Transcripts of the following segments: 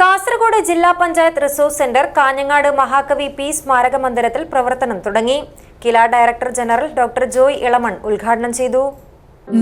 കാസർഗോഡ് ജില്ലാ panchayat resource centre Kanhangad മഹാകവി P സ്മാരക മന്ദിരത്തിൽ പ്രവർത്തനം തുടങ്ങി. KILA director general doctor Joy Elamon ഉദ്ഘാടനം ചെയ്തു.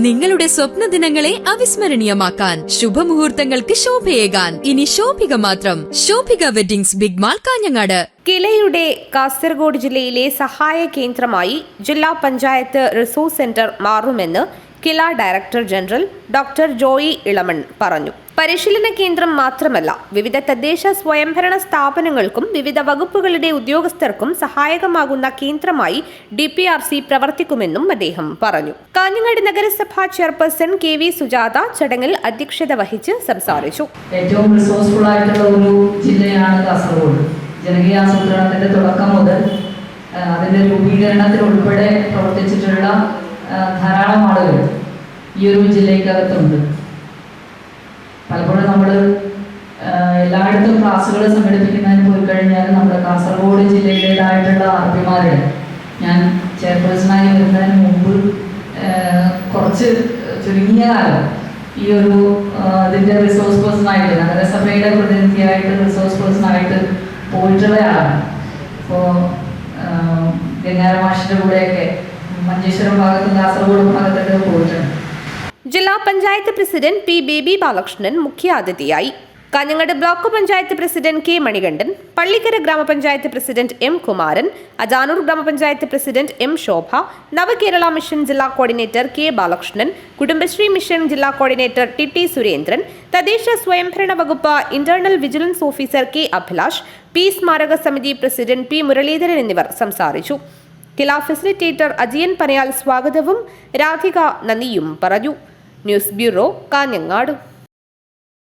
നിങ്ങളുടെ സ്വപ്ന ദിനങ്ങളെ അവിസ്മരണീയമാക്കാൻ ശുഭമുഹൂർത്തങ്ങൾക്ക് ശോഭയേകാൻ. ഇനി ശോഭിക മാത്രം. Shobhika weddings big mall Kanhangad. കിലയുടെ Kasaragod ജില്ലയിലെ സഹായ കേന്ദ്രമായി ജില്ലാ പഞ്ചായത്ത് റിസോഴ്സ് സെന്റർ മാറുമെന്ന് KILA director general doctor Joy Elamon പറഞ്ഞു. പരിശീലന കേന്ദ്രം മാത്രമല്ല വിവിധ തദ്ദേശ സ്വയംഭരണ സ്ഥാപനങ്ങൾക്കും വിവിധ വകുപ്പുകളുടെ ഉദ്യോഗസ്ഥർക്കും സഹായകമാകുന്ന കേന്ദ്രമായി ഡി പി ആർ സി പ്രവർത്തിക്കുമെന്നും അദ്ദേഹം പറഞ്ഞു. കാഞ്ഞങ്ങാട് നഗരസഭാ ചെയർപേഴ്സൺ കെ വി സുജാത ചടങ്ങിൽ അധ്യക്ഷത വഹിച്ച് സംസാരിച്ചു. ഏറ്റവും റിസോഴ്സ്ഫുൾ ആയിട്ടുള്ള ഒരു ജില്ലയാണ് കാസർഗോഡ്. ജനകീയ ആസൂത്രണത്തിന്റെ തുടക്കം മുതൽ അതിന്റെ രൂപീകരണത്തിൽ ഉൾപ്പെടെ പ്രവർത്തിച്ചിട്ടുള്ള ധാരാളം ആളുകൾ ഈ ഒരു ജില്ലയ്ക്കകത്തുണ്ട്. ക്ലാസ്സുകൾ സംഘടിപ്പിക്കുന്നതിന് പോയി കഴിഞ്ഞാൽ നമ്മുടെ കാസർഗോഡ് ജില്ലയിലേതായിട്ടുള്ള ആർപിമാരുടെ ഞാൻ ചെയർപേഴ്സണായി വരുന്നതിന് മുമ്പ് കുറച്ച് ചുരുങ്ങിയ കാലം ഈ ഒരു ഇതിന്റെ റിസോഴ്സ് പേഴ്സൺ ആയിട്ട് നഗരസഭയുടെ പ്രതിനിധിയായിട്ട് റിസോഴ്സ് പേഴ്സൺ ആയിട്ട് പോയിട്ടുള്ളയാളാണ്. അപ്പോൾ ഗംഗാരമാഷിന്റെ കൂടെയൊക്കെ മഞ്ചേശ്വരം ഭാഗത്തും കാസർഗോഡ് ഭാഗത്തൊക്കെ പോയിട്ടുണ്ട്. ജില്ലാ പഞ്ചായത്ത് പ്രസിഡന്റ് പി ബേബി ബാലകൃഷ്ണൻ മുഖ്യാതിഥിയായി. Kanhangad block panchayat president K Manikandan Pallikkara ഗ്രാമപഞ്ചായത്ത് പ്രസിഡന്റ് എം കുമാരൻ അജാനൂർ ഗ്രാമപഞ്ചായത്ത് president M Shobha Navakerala mission ജില്ലാ coordinator K Balakrishnan Kudumbashree mission ജില്ലാ കോർഡിനേറ്റർ ടി ടി സുരേന്ദ്രൻ തദ്ദേശ സ്വയംഭരണ വകുപ്പ് internal vigilance officer K Abhilash P സ്മാരക സമിതി പ്രസിഡന്റ് പി മുരളീധരൻ എന്നിവർ സംസാരിച്ചു. കില ഫെസിലിറ്റേറ്റർ അജിയൻ പനയാൽ സ്വാഗതവും രാധിക നന്ദിയും പറഞ്ഞു. News bureau Kanhangad.